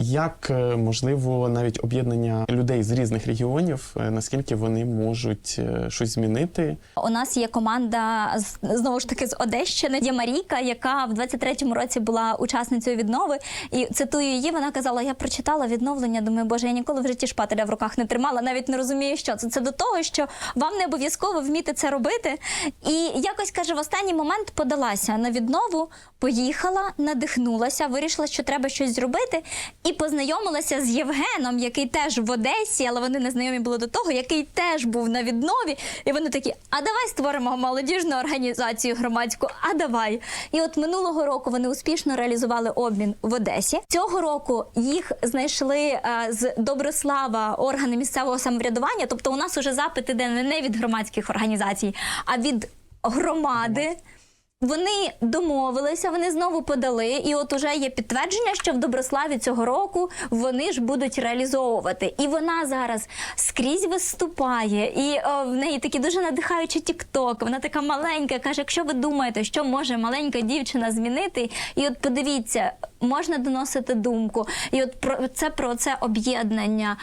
Як е, можливо навіть об'єднання людей з різних регіонів, е, наскільки вони можуть е, щось змінити? У нас є команда знову ж таки з Одещини. Є Марійка, яка в 23-му році була учасницею віднови. І цитую її, вона казала: Я прочитала відновлення. Думаю, боже, я ніколи в житті шпателя в руках не тримала, навіть не розумію, що це. Це до того, що вам не обов'язково вміти це робити. І якось каже, в останній момент подалася на віднову, поїхала, надихнулася, вирішила, що треба щось зробити, і познайомилася з Євгеном, який теж в Одесі, але вони не знайомі були до того, який теж був на віднові. І вони такі: а давай створимо молодіжну організацію громадську, а давай. І от минулого року вони успішно реалізували обмін в Одесі. Цього року їх знайшли е, з Доброслава органи місцевого самоврядування. Тобто, у нас уже запит іде не від громадських організацій, а від громади. Вони домовилися, вони знову подали, і от уже є підтвердження, що в Доброславі цього року вони ж будуть реалізовувати. І вона зараз скрізь виступає, і о, в неї такі дуже надихаючі тікток. Вона така маленька. каже: якщо ви думаєте, що може маленька дівчина змінити, і от подивіться, можна доносити думку. І от про це про це об'єднання.